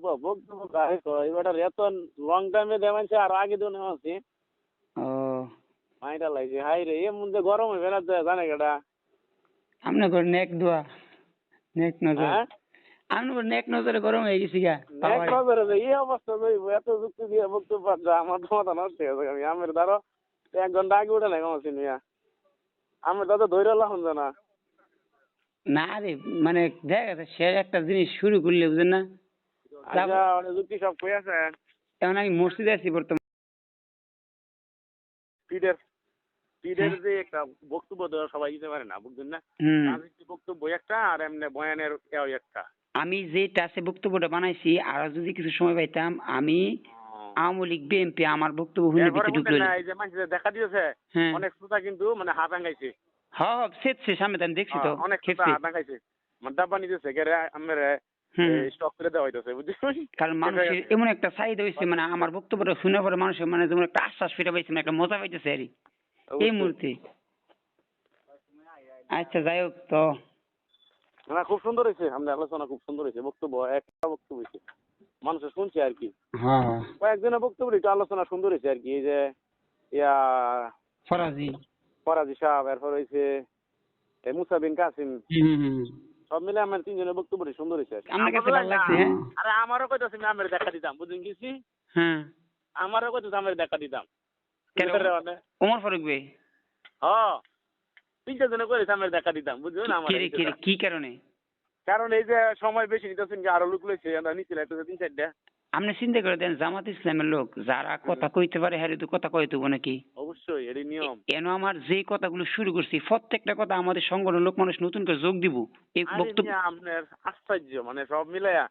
বক্তব্য কাহে তো এবার এত লং টাইমে দেমাইছে আর আগে দিও নেওয়াছি। ও। মাইটা লাগছে হাই রে এর মধ্যে গরম হইবে না জানে কেটা আপনি করে নেক দোয়া নেক নজর। হ্যাঁ? করে নেক নজরে গরম হয়ে গেছি গা নেক্সট বাজারে এই অবস্থা এত যুক্তি দিয়ে বক্তব্য আমার তো মাথা নষ্ট হয়ে যাবে আমি আমের ধরো এক ঘণ্টা আগে উঠে নাই কমাচ্ছি নিয়া আমের দাদা ধৈর্য লাগুন না। না রে মানে দেখ সে একটা জিনিস শুরু করলে বুঝেন না আচ্ছা অনেক সব কই আছে? এখন আমি মসজিদে আছি বর্তমান। পিডের পিডের যে একটা বক্তব্য দেওয়া সবাই দিতে পারে না বুঝছেন না? বক্তব্য একটা আর এমনি বয়ানের একটা। আমি যে টাসে বক্তব্যটা বানাইছি আর যদি কিছু সময় পাইতাম আমি আওয়ামী লীগ বিএনপি আমার বক্তব্য ঢুকলো। না, এই যে দেখা দিয়েছে হ্যাঁ। অনেক শ্রোতা কিন্তু মানে হাত আঙ্গাইছে। হ্যাঁ হ্যাঁ সামনে দেখছি তো অনেক শ্রোতা হাত আঙ্গাইছে। মানে ডাব্বা নিতেছে গেরে আমার স্টক করে দেওয়া হইতেছে বুঝছেন কারণ মানুষের এমন একটা চাহিদা হয়েছে মানে আমার বক্তব্যটা শুনে পরে মানুষের মানে যেমন একটা আশ্বাস ফিরে পাইছে মানে একটা মজা পাইতেছে আর। এই মুহূর্তে। আচ্ছা যাই হোক তো। না খুব সুন্দর হয়েছে আমাদের আলোচনা খুব সুন্দর হয়েছে বক্তব্য একটা বক্তব্য হয়েছে মানুষের শুনছে আর কি। হ্যাঁ। কয়েকজনের বক্তব্য একটু আলোচনা সুন্দর হয়েছে আর কি এই যে ইয়া ফরাজি। ফরাজি সাহেব এরপর হয়েছে এ মুসা বিন কাসিম। সব মিলে আমার তিনজনের বক্তব্য সুন্দর হয়েছে আর কাছে ভালো লাগছে হ্যাঁ। আরে আমারও কইতাছি আমি আমের দেখা দিতাম বুঝুন গেছি হ্যাঁ। আমারও কইতাছি আমের দেখা দিতাম। কেন? মানে ওমর ফারুক ভাই? হ্যাঁ তিনটা জনে কইছে আমের দেখা দিতাম বুঝুন আমার কি কারণে? কারণ এই যে সময় বেশি নিতেছেন আরও লোক লইছে আমরা একটা তিন চারটা। আপনি চিন্তা করে দেন জামাত ইসলামের লোক যারা কথা কইতে পারে হ্যাঁ তো কথা কইতে নাকি? অবশ্যই এটাই নিয়ম। কেন আমার যে কথাগুলো শুরু করছি প্রত্যেকটা কথা আমাদের সংগঠন লোক মানুষ নতুন করে যোগ দিব। এই বক্তব্য আপনার আশ্চর্য মানে সব মিলাইয়া